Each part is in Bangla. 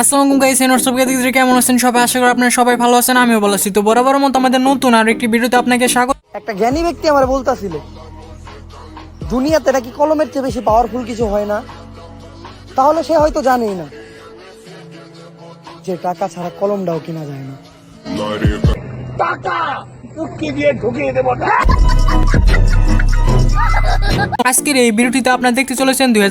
আসসালামু গাইস এনর সব গাইস কেমন আছেন সবাই? আশা করি আপনারা সবাই ভালো আছেন আমিও ভালো আছি। তো বরাবর মতো আমাদের নতুন আর একটি ভিডিওতে আপনাকে স্বাগত একটা জ্ঞানী ব্যক্তি আমার বলতাছিল দুনিয়াতে নাকি কলমের চেয়ে বেশি পাওয়ারফুল কিছু হয় না? তাহলে সে হয়তো জানেই না যে টাকা ছাড়া কলমটাও কিনা যায় না। আজকের এই ভিডিওটিতে আপনারা দেখতে চলেছেন দুই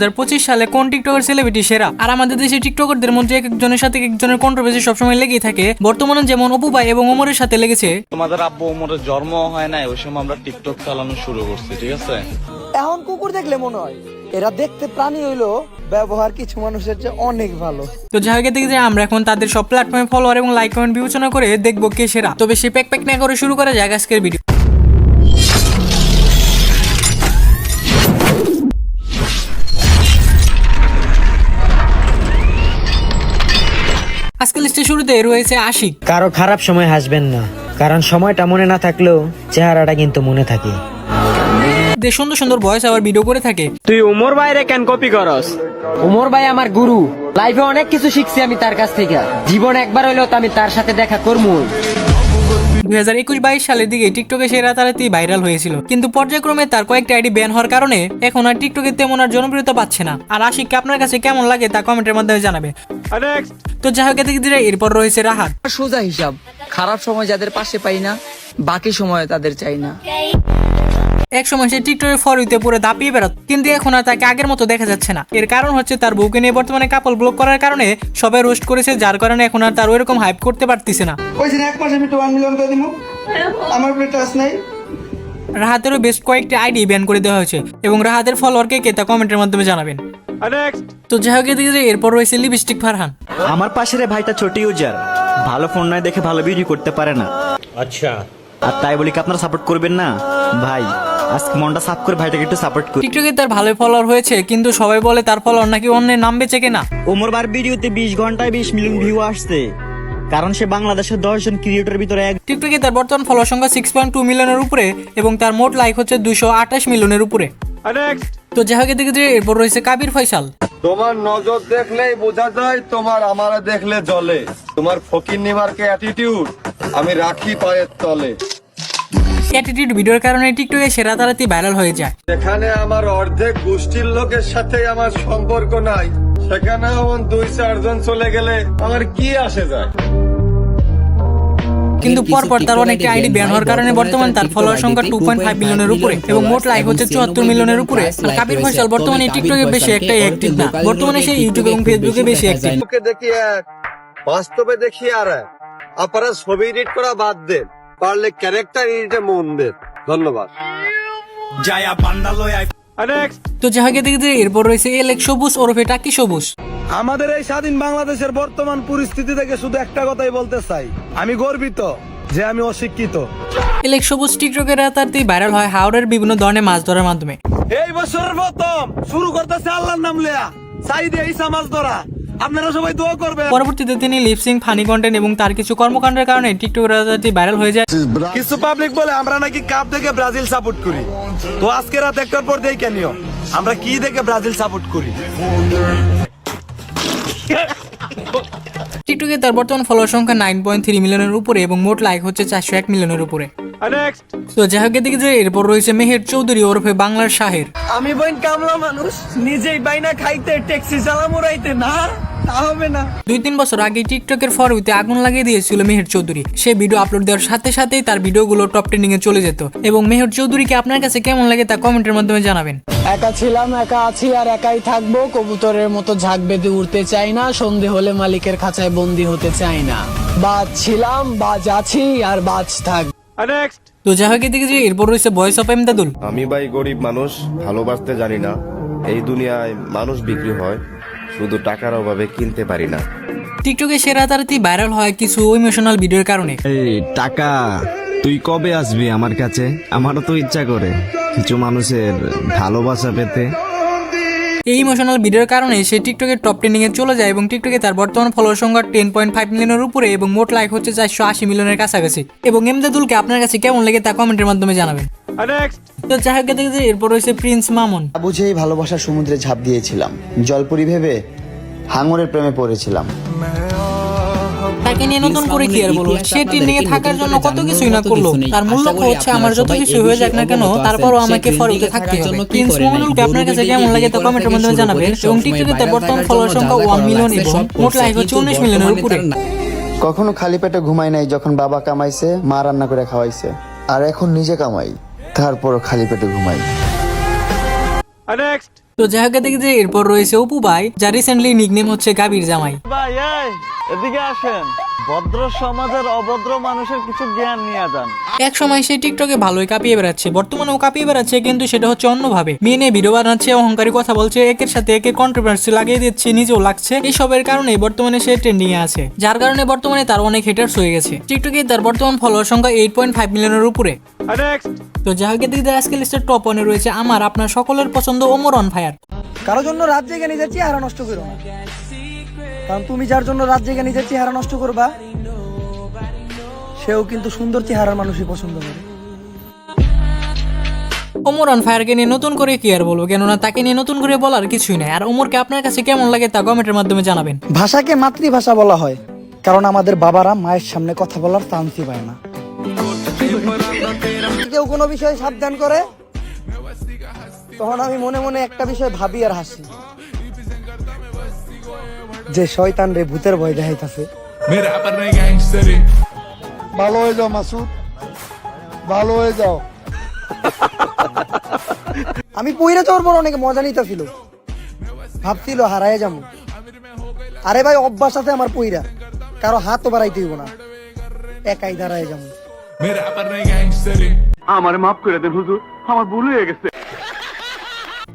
সালে কোন টিকটকের সেলিব্রিটি সেরা? আর আমাদের দেশে টিকটকারদের মধ্যে এক একজনের সাথে একজনের কন্ট্রোভার্সি সবসময় লেগেই থাকে। বর্তমানে যেমন অপু ভাই এবং ওমরের সাথে লেগেছে। তোমাদের আব্বু ওমরের জন্ম হয় নাই ওই সময় আমরা টিকটক চালানো শুরু করছি ঠিক আছে? এখন কুকুর দেখলে মনে হয় এরা দেখতে প্রাণী হইল ব্যবহার কিছু মানুষের চেয়ে অনেক ভালো। তো যাই হোক দেখি যে আমরা এখন তাদের সব প্ল্যাটফর্মে ফলোয়ার এবং লাইক কমেন্ট বিবেচনা করে দেখব কে সেরা। তো বেশি প্যাক প্যাক না করে শুরু করা যায় আজকের ভিডিও আজকের লিস্টে শুরুতে রয়েছে আশিক। কারও খারাপ সময় হাসবেন না কারণ সময়টা মনে না থাকলেও চেহারাটা কিন্তু মনে থাকে। যে সুন্দর সুন্দর ভয়েস আবার ভিডিও করে থাকে। তুই উমর কেন কপি করস? উমর ভাই আমার গুরু। লাইফে অনেক কিছু শিখছি আমি তার কাছ থেকে। জীবন একবার হইলেও তো আমি তার সাথে দেখা করব দুই হাজার একুশ বাইশ সালের দিকে টিকটকে সে রাতারাতি ভাইরাল হয়েছিল। কিন্তু পর্যায়ক্রমে তার কয়েকটা আইডি ব্যান হওয়ার কারণে এখন আর টিকটকে তেমন আর জনপ্রিয়তা পাচ্ছে না। আর আশিককে আপনার কাছে কেমন লাগে তা কমেন্টের মাধ্যমে জানাবে। তো যাই হোক দেখি এরপর রয়েছে রাহাত। সোজা হিসাব। খারাপ সময় যাদের পাশে পাই না বাকি সময় তাদের চাই না। এক সময় সে টিকটকের ফরিতে পুরো দাপিয়ে বেড়াত কিন্তু এখন আর তাকে আগের মতো দেখা যাচ্ছে না। এর কারণ হচ্ছে তার বউকে নিয়ে বর্তমানে কাপল ব্লক করার কারণে সবাই রোস্ট করেছে যার কারণে এখন আর তার ওইরকম হাইপ করতে পারতেছে না। এক মাসে আমি তো মিলিয়ন করে দিব আমার টাচ নাই। রাহাতেরও বেশ কয়েকটি আইডি ব্যান করে দেওয়া হয়েছে এবং রাহাতের ফলোয়ারকে কে তা কমেন্টের মাধ্যমে জানাবেন। তো যাই হোক এদিকে এরপর রয়েছে লিপস্টিক ফারহান। আমার পাশের ভাইটা ছোট ইউজার ভালো ফোন নয় দেখে ভালো ভিডিও করতে পারে না। আচ্ছা। আর তাই বলি কি আপনারা সাপোর্ট করবেন না? ভাই আজকে মনটা সাফ করে ভাইটাকে একটু সাপোর্ট করি। টিকটকে তার ভালো ফলোয়ার হয়েছে কিন্তু সবাই বলে তার ফলোয়ার নাকি অন্যের নাম বেচে কেনা। ওমর বার ভিডিওতে বিশ ঘন্টায় বিশ মিলিয়ন ভিউ আসছে। কারণ সে বাংলাদেশের দশ জন ক্রিয়েটর ভিতরে এক টিকটকে তার বর্তমান ফলোয়ার সংখ্যা সিক্স পয়েন্ট টু মিলিয়নের উপরে এবং তার মোট লাইক হচ্ছে দুশো আঠাশ মিলিয়নের উপরে। তো যাই হোক এদিকে যে এরপর রয়েছে কাবির ফয়সাল। তোমার নজর দেখলেই বোঝা যায় তোমার আমারে দেখলে জলে তোমার ফকির নিমারকে অ্যাটিটিউড আমি রাখি পায়ের তলে। অ্যাটিটিউড ভিডিওর কারণে টিকটকে সে রাতারাতি ভাইরাল হয়ে যায়। সেখানে আমার অর্ধেক গোষ্ঠীর লোকের সাথে আমার সম্পর্ক নাই সেখানে আমার দুই চারজন চলে গেলে আমার কি আসে যায়? কিন্তু পরপর তার অনেকটি আইডি ব্যান হওয়ার কারণে বর্তমানে তার ফলোয়ার সংখ্যা টু পয়েন্ট ফাইভ মিলিয়নের উপরে এবং মোট লাইক হচ্ছে চুয়াত্তর মিলিয়নের উপরে। আর কাবির ফয়সাল বর্তমানে টিকটকে বেশি একটা অ্যাক্টিভ না। বর্তমানে সে ইউটিউব এবং ফেসবুকে বেশি অ্যাক্টিভ দেখি এক বাস্তবে দেখি আর আপনারা ছবি এডিট করা বাদ দেন পারলে ক্যারেক্টার এডিটে মন দেন। ধন্যবাদ। তো যাই তো এদিকে যে এরপর রয়েছে এলেক সবুজ ওরফে টাকি সবুজ। আমাদের এই স্বাধীন বাংলাদেশের বর্তমান পরিস্থিতি থেকে শুধু একটা কথাই বলতে চাই। আমি গর্বিত যে আমি অশিক্ষিত। এলেক সবুজ টিকটকের রাতারাতি ভাইরাল হয় হাওড়ের বিভিন্ন ধরনের মাছ ধরার মাধ্যমে। এই বছরের প্রথম শুরু করতেছে আল্লাহর নাম লেয়া সাইদে ইসা মাছ ধরা। আপনারা সবাই দোয়া করবেন। পরবর্তীতে তিনি লিপসিং ফানি কন্টেন্ট এবং তার কিছু কর্মকাণ্ডের কারণে টিকটকের রাতারাতি ভাইরাল হয়ে যায়। কিছু পাবলিক বলে আমরা নাকি কাপ দেখে ব্রাজিল সাপোর্ট করি। তো আজকে রাত একটার পর দেই কেন আমরা কি দেখে ব্রাজিল সাপোর্ট করি? টিকটকে তার বর্তমান ফলোয়ার সংখ্যা নাইন পয়েন্ট থ্রি মিলিয়নের উপরে এবং মোট লাইক হচ্ছে চারশো এক মিলিয়নের উপরে। তো যাই হোক এদিকে যে এরপর রয়েছে মেহের চৌধুরী ওরফে বাংলার শাহের। আমি বইন কামলা মানুষ নিজেই বাইনা খাইতে ট্যাক্সি চালাম উড়াইতে না? তা হবে না। দুই তিন বছর আগে টিকটকের ফরউইতে আগুন লাগিয়ে দিয়েছিল মেহের চৌধুরী। সে ভিডিও আপলোড দেওয়ার সাথে সাথেই তার ভিডিওগুলো টপ ট্রেন্ডিং এ চলে যেত। এবং মেহের চৌধুরীকে আপনার কাছে কেমন লাগে তা কমেন্টের মাধ্যমে জানাবেন। একা ছিলাম একা আছি আর একাই থাকব। কবুতরের মতো ঝাঁক বেঁধে উঠতে চাই না। সন্ধে হলে মালিকের খাঁচায় বন্দি হতে চাই না। বাজ ছিলাম বাজ আছি আর বাজ থাক। তো হোক এদিকে এরপর রয়েছে ভয়েস অফ এমদাদুল আমি ভাই গরিব মানুষ ভালোবাসতে জানি না। এই দুনিয়ায় মানুষ বিক্রি হয়। শুধু টাকার অভাবে কিনতে পারি না। টিকটকে সে রাতারাতি ভাইরাল হয় কিছু ইমোশনাল ভিডিওর কারণে। এই টাকা তুই কবে আসবি আমার কাছে? আমারও তো ইচ্ছা করে। কিছু মানুষের ভালোবাসা পেতে। এই ইমোশনাল ভিডিওর কারণে সে টিকটকে টপ ট্রেনিংয়ে এ চলে যায় এবং টিকটকে তার বর্তমান ফলোয়ার সংখ্যা টেন পয়েন্ট ফাইভ মিলিয়নের উপরে এবং মোট লাইক হচ্ছে চারশো আশি মিলিয়নের কাছাকাছি। এবং এমদাদুলকে আপনার কাছে কেমন লেগে তা কমেন্টের মাধ্যমে জানাবেন। তো যাই হোক দেখেছি এরপর রয়েছে প্রিন্স মামুন। বুঝেই ভালোবাসার সমুদ্রে ঝাঁপ দিয়েছিলাম জলপুরি ভেবে হাঙরের প্রেমে পড়েছিলাম। তাকে নিয়ে নতুন করে কি আর বলব? সে ট্রেন্ডিং এ থাকার জন্য কত কিছুই না করল। তার মূল লক্ষ্য হচ্ছে আমার যত কিছু হয়ে যাক না কেন তারপরও আমাকে ফলোতে থাকতে হবে। প্রিন্স মোমিনুলকে আপনার কাছে কেমন লাগে তা কমেন্টের মাধ্যমে জানাবেন এবং টিকটকে তার বর্তমান ফলোয়ার সংখ্যা ওয়ান মিলিয়ন এবং মোট লাইক হচ্ছে উনিশ মিলিয়নের উপরে। কখনো খালি পেটে ঘুমাই নাই যখন বাবা কামাইছে মা রান্না করে খাওয়াইছে। আর এখন নিজে কামাই তারপরও খালি পেটে ঘুমাই। নেক্সট তো জায়গা দেখি যে এরপর রয়েছে অপু ভাই, যার রিসেন্টলি নিকনেম হচ্ছে গাবির জামাই। ভাই এদিকে আসেন। ভদ্র সমাজের অভদ্র মানুষের কিছু জ্ঞান নিয়ে যান। এক সময় সে টিকটকে ভালোই কাঁপিয়ে বেড়াচ্ছে বর্তমানেও কাঁপিয়ে বেড়াচ্ছে কিন্তু সেটা হচ্ছে অন্যভাবে। মেয়ে নিয়ে ভিডিও বানাচ্ছে অহংকারী কথা বলছে একের সাথে একে কন্ট্রোভার্সি লাগিয়ে দিচ্ছে নিজেও লাগছে। এইসবের কারণে বর্তমানে সে ট্রেন্ডিং এ আছে। যার কারণে বর্তমানে তার অনেক হেটার্স হয়ে গেছে। টিকটকে তার বর্তমান ফলোয়ার সংখ্যা এইট পয়েন্ট ফাইভ মিলিয়নের উপরে। তো আজকে লিস্টের টপ ওয়ানে রয়েছে আমার আপনার সকলের পছন্দ ওমর অন ফায়ার কারোর জন্য রাত জেগে নিজের চেহারা নষ্ট করো না। কারণ তুমি যার জন্য রাত জেগে নিজের চেহারা নষ্ট করবা সেও কিন্তু সুন্দর চেহারার মানুষই পছন্দ করে। ওমর অন ফায়ারকে নিয়ে নতুন করে কি আর বলব? কেননা তাকে নিয়ে নতুন করে বলার কিছুই নাই। আর ওমরকে আপনার কাছে কেমন লাগে তা কমেন্টের মাধ্যমে জানাবেন। ভাষাকে মাতৃভাষা বলা হয় কারণ আমাদের বাবারা মায়ের সামনে কথা বলার চান্সই পায় না। কেউ কোনো বিষয়ে সাবধান করে তখন আমি মনে মনে একটা বিষয় ভাবি আর হাসি। যে শয়তান রে ভূতের ভয় দেখাইতাছে। ভালো হয়ে যাও মাসুদ। ভালো হয়ে যাও। আমি পইরা তোর পর অনেক মজা নিতেছিল। ভাবছিল হারায় যাব। আরে ভাই অভ্যাস আছে আমার পইরা। কারও হাতও বাড়াইতে হইব না। একাই দাঁড়ায় যাব।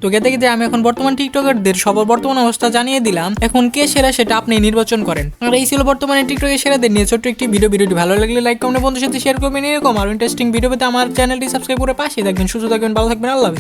তো গেতে গেতে আমি এখন বর্তমান টিকটকারদের সবার বর্তমান অবস্থা জানিয়ে দিলাম। এখন কে সেরা সেটা আপনি নির্বাচন করেন। আর এই ছিল বর্তমানে টিকটকের সেরাদের নিয়ে ছোট্ট একটি ভিডিও। ভিডিওটি ভালো লাগলে লাইক কমেন্ট বন্ধুর সাথে শেয়ার করবেন। এরকম আর ইন্টারেস্টিং ভিডিও পেতে আমার চ্যানেলটি সাবস্ক্রাইব করে পাশে থাকবেন। সুস্থ থাকবেন, ভালো থাকবেন, আল্লাহ